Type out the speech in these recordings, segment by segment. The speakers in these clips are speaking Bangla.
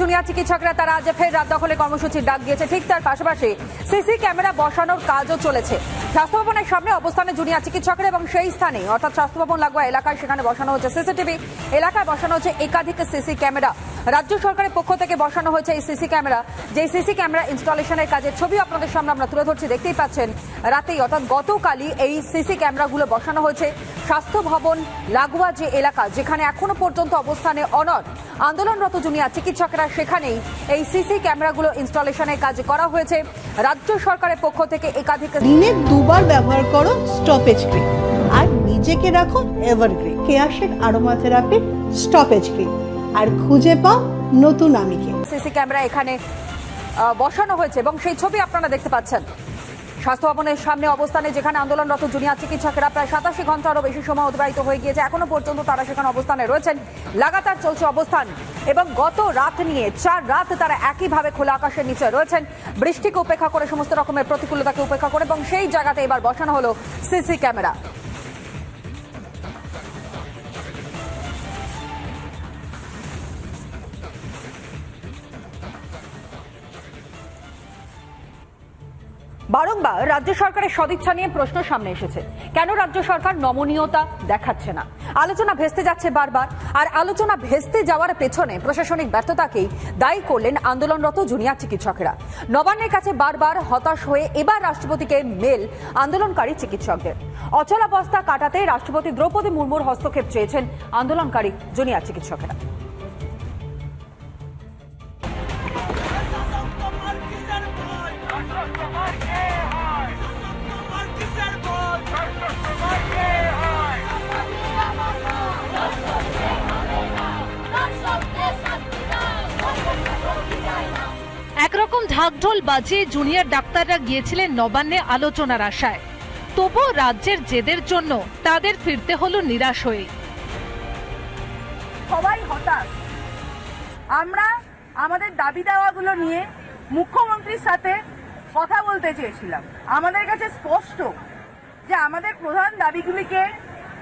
জুনিয়র চিকিৎসকরা তারা আজ ফের রাত দখলে কর্মসূচির ডাক দিয়েছে। ঠিক তার পাশাপাশি সিসি ক্যামেরা বসানোর কাজও চলেছে। স্বাস্থ্য ভবনের সামনে অবস্থানে জুনিয়র চিকিৎসকরা এবং সেই স্থানে অর্থাৎ স্বাস্থ্য ভবন লাগোয়া এলাকায় সেখানে বসানো হচ্ছে সিসিটিভি। এলাকায় বসানো হচ্ছে একাধিক সিসি ক্যামেরা। রাজ্য সরকারের পক্ষ থেকে বসানো হয়েছে এই সিসি ক্যামেরা। যে সিসি ক্যামেরা ইনস্টলেশনের কাজের ছবি আপনাদের সামনে আমরা তুলে ধরছি। দেখতেই পাচ্ছেন, রাতেই অর্থাৎ গতকালই এই সিসি ক্যামেরাগুলো বসানো হয়েছে। স্বাস্থ্য ভবন লাগোয়া যে এলাকা যেখানে এখনও পর্যন্ত অবস্থানে অনর আন্দোলনরত জুনিয়র চিকিৎসকরা সেখানেই এই সিসি ক্যামেরাগুলো ইনস্টলেশনের কাজ করা হয়েছে। রাজ্য সরকারের পক্ষ থেকে একাধিক দিনে দুবার ব্যবহার করো স্টপেজ ক্রিম। আর নিজেকে রাখো evergreen. Keya Seth aromatherapy stoppage cream. আর খুঁজে পাও নতুন আমিকে। সিসি ক্যামেরা এখানে বসানো হয়েছে এবং সেই ছবি আপনারা দেখতে পাচ্ছেন। স্বাস্থ্য ভবনের সামনে অবস্থানে যেখানে আন্দোলনরত জুনিয়র চিকিৎসকেরা প্রায় সাতাশি ঘন্টারও বেশি সময় অতিবাহিত হয়ে গিয়েছে। এখনও পর্যন্ত তারা সেখানে অবস্থানে রয়েছেন। লাগাতার চলছে অবস্থান এবং গত রাত নিয়ে চার রাত তারা একইভাবে খোলা আকাশের নিচে রয়েছেন। বৃষ্টিকে উপেক্ষা করে সমস্ত রকমের প্রতিকূলতাকে উপেক্ষা করে এবং সেই জায়গাতে এবার বসানো হলো সিসি ক্যামেরা। বারংবার রাজ্য সরকারের সদিচ্ছা নিয়ে প্রশ্ন সামনে এসেছে। কেন রাজ্য সরকার নমনীয়তা দেখাচ্ছে না? আলোচনা ভেস্তে যাচ্ছে বারবার, আর আলোচনা ভেস্তে যাওয়ার পেছনে প্রশাসনিক ব্যর্থতাকেই দায়ী করলেন আন্দোলনরত জুনিয়র চিকিৎসকেরা। নবান্নের কাছে বারবার হতাশ হয়ে এবার রাষ্ট্রপতিকে মেল আন্দোলনকারী চিকিৎসকদের। অচলাবস্থা কাটাতে রাষ্ট্রপতি দ্রৌপদী মুর্মুর হস্তক্ষেপ চেয়েছেন আন্দোলনকারী জুনিয়র চিকিৎসকেরা। একরকম ঢাকঢোল বাজিয়ে জুনিয়র ডাক্তাররা গিয়েছিলেন নবান্নে আলোচনার আশায়। তবুও রাজ্যের জেদের জন্য তাদের ফিরতে হলো নিরাশ হয়ে। সবাই হতাশ। আমরা আমাদের দাবি দাওয়াগুলো নিয়ে মুখ্যমন্ত্রীর সাথে কথা বলতে চেয়েছিলাম। আমাদের কাছে স্পষ্ট যে আমাদের প্রধান দাবিগুলিকে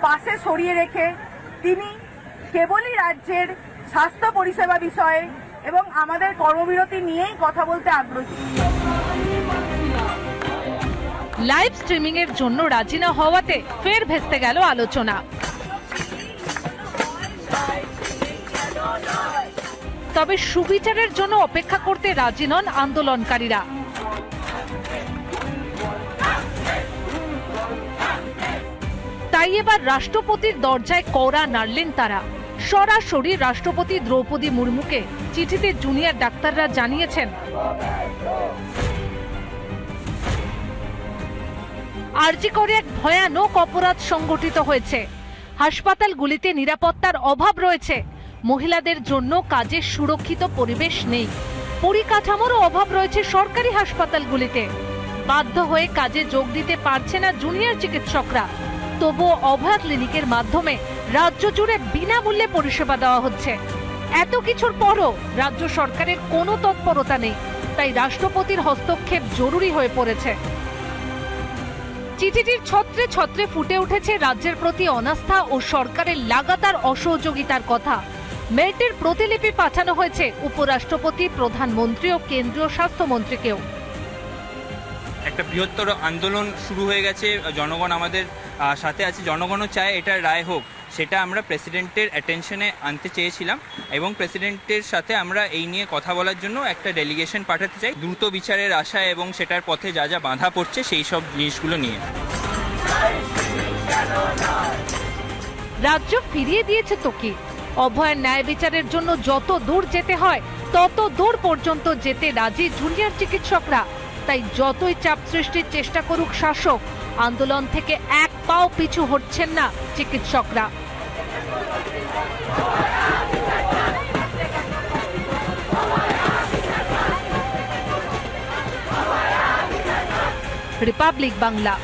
পাশে সরিয়ে রেখে তিনি কেবলই রাজ্যের স্বাস্থ্য পরিষেবা বিষয়ে এবং আমাদের কর্মবিরতি নিয়েই কথা বলতে আগ্রহী। লাইভ স্ট্রিমিং এর জন্য রাজি না হওয়াতে ফের ভেস্তে গেল আলোচনা। তবে সুবিচারের জন্য অপেক্ষা করতে রাজি নন আন্দোলনকারীরা। তাই এবার রাষ্ট্রপতির দরজায় কড়া নাড়লেন তারা। সরাসরি রাষ্ট্রপতি দ্রৌপদী মুর্মুকে চিঠিতে জুনিয়র ডাক্তাররা জানিয়েছেন। আরজি করে এক ভয়ানক অপরাধ সংগঠিত হয়েছে। হাসপাতালগুলিতে নিরাপত্তার অভাব রয়েছে। মহিলাদের জন্য কাজের সুরক্ষিত পরিবেশ নেই। পরিকাঠামোরও অভাব রয়েছে সরকারি হাসপাতালগুলিতে। বাধ্য হয়ে কাজে যোগ দিতে পারছে না জুনিয়র চিকিৎসকরা। তবুও অভয় ক্লিনিকের মাধ্যমে রাজ্য জুড়ে বিনামূল্যে পরিষেবা দেওয়া হচ্ছে। এত কিছুর পরও রাজ্য সরকারের কোনো তৎপরতা নেই। তাই রাষ্ট্রপতির হস্তক্ষেপ জরুরি হয়ে পড়েছে। চিঠিটির ছত্রে ছত্রে ফুটে উঠেছে রাজ্যের প্রতি অনাস্থা ও সরকারের লাগাতার অসহযোগিতার কথা। মেলটির প্রতিলিপি পাঠানো হয়েছে উপরাষ্ট্রপতি, প্রধানমন্ত্রী ও কেন্দ্রীয় স্বাস্থ্যমন্ত্রীকেও। একটা বৃহত্তর আন্দোলন শুরু হয়ে গেছে। জনগণ আমাদের সাথে আছে। জনগণও চায় এটার রায় হোক। সেটা আমরা প্রেসিডেন্টের অ্যাটেনশনে আনতে চেয়েছিলাম এবং প্রেসিডেন্টের সাথে আমরা এই নিয়ে কথা বলার জন্য একটা ডেলিগেশন পাঠাতে চাই। দ্রুত বিচারের আশায় এবং সেটার পথে যা যা বাধা পড়ছে সেই সব জিনিসগুলো নিয়ে। রাজ্য ফিরিয়ে দিয়েছে তো কি অভয়ের ন্যায় বিচারের জন্য যত দূর যেতে হয়, তত দূর পর্যন্ত যেতে রাজি জুনিয়র চিকিৎসকরা। তাই যতই চাপ সৃষ্টির চেষ্টা করুক শাসক, আন্দোলন থেকে এক পাও পিছু হটছেন না চিকিৎসকরা। রিপাবলিক বাংলা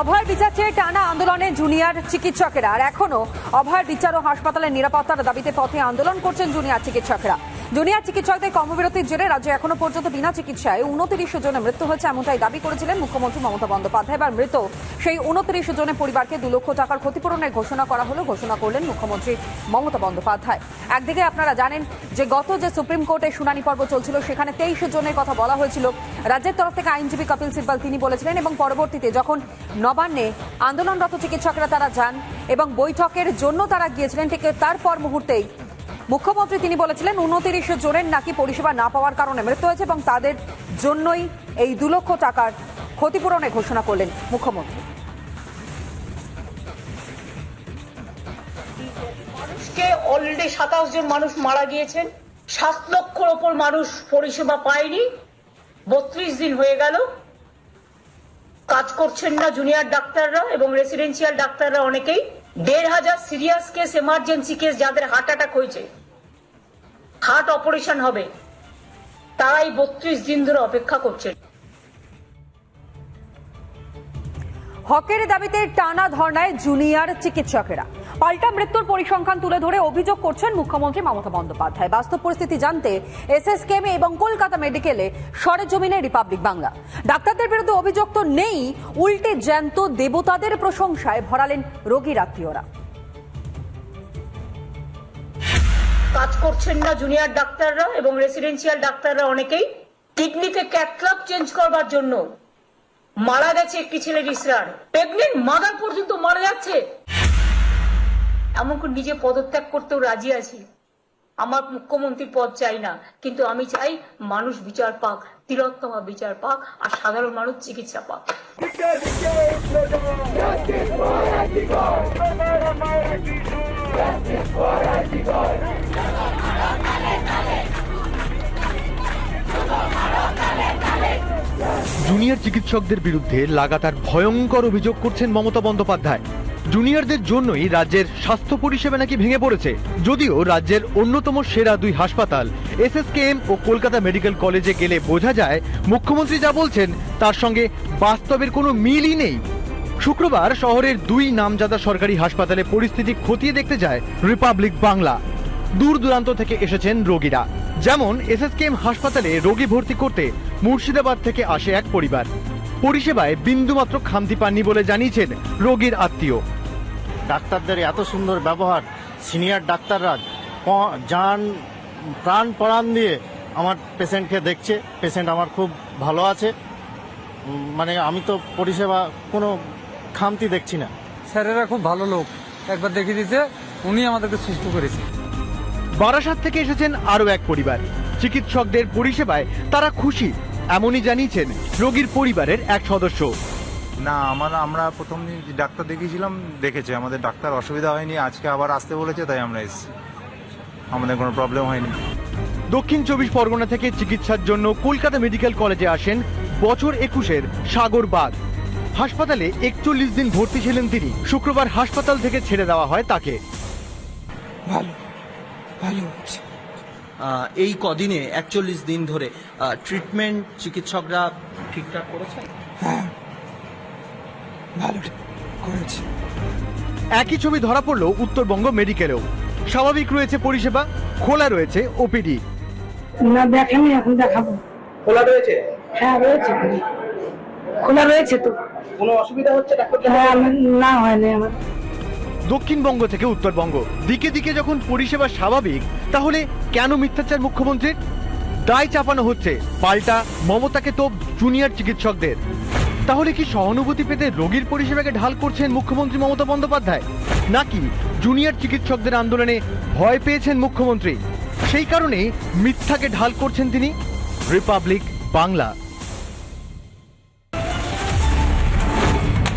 অভয় বিচার চেয়ে টানা আন্দোলনে জুনিয়র চিকিৎসকেরা। আর এখনও অভয়ের বিচার ও হাসপাতালের নিরাপত্তার দাবিতে পথে আন্দোলন করছেন জুনিয়র চিকিৎসকেরা। জুনিয়র চিকিৎসকদের কর্মবিরতির জেরে রাজ্যে এখনও পর্যন্ত বিনা চিকিৎসায় উনত্রিশ জনের মৃত্যু হয়েছে এমনটাই দাবি করেছিলেন মুখ্যমন্ত্রী মমতা বন্দ্যোপাধ্যায়। এবার মৃত সেই উনত্রিশ জনের পরিবারকে দু লক্ষ টাকার ক্ষতিপূরণের ঘোষণা করা হলো, ঘোষণা করলেন মুখ্যমন্ত্রী মমতা বন্দ্যোপাধ্যায়। একদিকে আপনারা জানেন যে গত যে সুপ্রিম কোর্টে শুনানি পর্ব চলছিল, সেখানে তেইশ জনের কথা বলা হয়েছিল। রাজ্যের তরফ থেকে আইনজীবী কপিল সিব্বাল তিনি বলেছিলেন এবং পরবর্তীতে যখন নবান্নে আন্দোলনরত চিকিৎসকরা তারা যান এবং বৈঠকের জন্য তারা গিয়েছিলেন, ঠিক তারপর মুহূর্তেই মুখ্যমন্ত্রী তিনি বলেছিলেন, উনতিরিশ জনের নাকি পরিষেবা না পাওয়ার কারণে মৃত্যু হয়েছে এবং তাদের জন্যই এই দু লক্ষ টাকার ক্ষতিপূরণের ঘোষণা করলেন মুখ্যমন্ত্রী। মানুষকে অলরেডি সাতাশ জন মানুষ মারা গিয়েছেন। সাত লক্ষর ওপর মানুষ পরিষেবা পায়নি। বত্রিশ দিন হয়ে গেল। কাজ করছেন না জুনিয়র ডাক্তাররা এবং রেসিডেন্সিয়াল ডাক্তাররা অনেকেই। দেড় হাজার সিরিয়াস কেস এমার্জেন্সি কেস যাদের হার্ট অ্যাটাক হয়েছে। হার্ট অপারেশন হবে। তারাই বত্রিশ দিন ধরে অপেক্ষা করছেন। হকের দাবিতে টানা ধর্নায় জুনিয়র চিকিৎসকেরা। পাল্টা মৃত্যুর পরিসংখ্যান তুলে ধরে অভিযোগ করছেন মুখ্যমন্ত্রী মমতা বন্দ্যোপাধ্যায়। বাস্তব পরিস্থিতি জানতে এসএসকেএম এবং কলকাতা মেডিকেলে সরেজমিনে রিপাবলিক বাংলা। ডাক্তারদের বিরুদ্ধে অভিযোগ তো নেই, উল্টে জ্যান্ত দেবতাদের প্রশংসায় ভরালেন রোগীর আত্মীয়রা কাজ করছেন না জুনিয়র ডাক্তাররা এবং রেসিডেন্সিয়াল ডাক্তাররা অনেকেই। কিডনিতে ক্যাটলাব চেঞ্জ করবার জন্য। মারা গেছে একটি ছেলের ইসরার প্রেগনেন্ট মাদার পর্যন্ত মারা যাচ্ছে। এমন করে নিজে পদত্যাগ করতেও রাজি আছি। আমার মুখ্যমন্ত্রীর পদ চাই না, কিন্তু আমি চাই মানুষ বিচার পাক, তিলোত্তমা বিচার পাক, আর সাধারণ মানুষ চিকিৎসা পাক। জুনিয়র চিকিৎসকদের বিরুদ্ধে লাগাতার ভয়ঙ্কর অভিযোগ করছেন মমতা বন্দ্যোপাধ্যায়। জুনিয়রদের জন্যই রাজ্যের স্বাস্থ্য পরিষেবা নাকি ভেঙে পড়েছে। যদিও রাজ্যের অন্যতম সেরা দুই হাসপাতাল, এসএসকেএম ও কলকাতা মেডিকেল কলেজে গেলে বোঝা যায়, মুখ্যমন্ত্রী যা বলছেন, তার সঙ্গে বাস্তবের কোনো মিলই নেই। শুক্রবার শহরের দুই নামজাদা সরকারি হাসপাতালে পরিস্থিতি খতিয়ে দেখতে যায় রিপাবলিক বাংলা। দূর দূরান্ত থেকে এসেছেন রোগীরা। যেমন এসএসকেএম হাসপাতালে রোগী ভর্তি করতে মুর্শিদাবাদ থেকে আসে এক পরিবার। পরিষেবায় বিন্দুমাত্র খামতি পাননি বলে জানিয়েছেন রোগীর আত্মীয়। ডাক্তারদের এত সুন্দর ব্যবহার সিনিয়র ডাক্তাররা প- যান প্রাণ পরাণ দিয়ে আমার পেশেন্টকে দেখছে। পেশেন্ট আমার খুব ভালো আছে। মানে আমি তো পরিষেবা কোনো খামতি দেখছি না। স্যারেরা খুব ভালো লোক। একবার দেখিয়ে দিয়েছে উনি আমাদেরকে সুস্থ করেছে। বারাসাত থেকে এসেছেন আরও এক পরিবার। চিকিৎসকদের পরিষেবায় তারা খুশি। এমনই জানিয়েছেন রোগীর পরিবারের এক সদস্য। না আমার আমরা প্রথম দিন যে ডাক্তার দেখিয়েছিলাম দেখেছে। আমাদের ডাক্তার অসুবিধা হয়নি আজকে আবার আসতে বলেছে তাই আমরা এসেছি। আমাদের কোনো প্রবলেম হয়নি। দক্ষিণ চব্বিশ পরগনা থেকে চিকিৎসার জন্য কলকাতা মেডিকেল কলেজে আসেন বছর একুশের সাগর বাগ হাসপাতালে একচল্লিশ দিন ভর্তি ছিলেন তিনি। শুক্রবার হাসপাতাল থেকে ছেড়ে দেওয়া হয় তাকে। ভালো ভালো হচ্ছে। এই কদিনে একচল্লিশ দিন ধরে ট্রিটমেন্ট চিকিৎসকরা ঠিকঠাক করেছেন হ্যাঁ। ভালো করেছে। একই ছবি ধরা পড়ল উত্তরবঙ্গ মেডিকেলেও। স্বাভাবিক রয়েছে পরিষেবা খোলা রয়েছে ওপিডি। না দেখেনি এখন দেখাবো। খোলা রয়েছে? হ্যাঁ রয়েছে। খোলা রয়েছে তো। কোনো অসুবিধা হচ্ছে ডাক্তার হ্যাঁ না হয়নি আমার। দক্ষিণবঙ্গ থেকে উত্তরবঙ্গ। দিকে দিকে যখন পরিষেবা স্বাভাবিক, তাহলে কেন মিথ্যাচার মুখ্যমন্ত্রীর? দায় চাপানো হচ্ছে পাল্টা মমতাকে তো জুনিয়র চিকিৎসকদের। তাহলে কি সহানুভূতি পেতে রোগীর পরিষেবাকে ঢাল করছেন মুখ্যমন্ত্রী মমতা বন্দ্যোপাধ্যায়? নাকি জুনিয়র চিকিৎসকদের আন্দোলনে ভয় পেয়েছেন মুখ্যমন্ত্রী? সেই কারণে মিথ্যাকে ঢাল করছেন তিনি? রিপাবলিক বাংলা।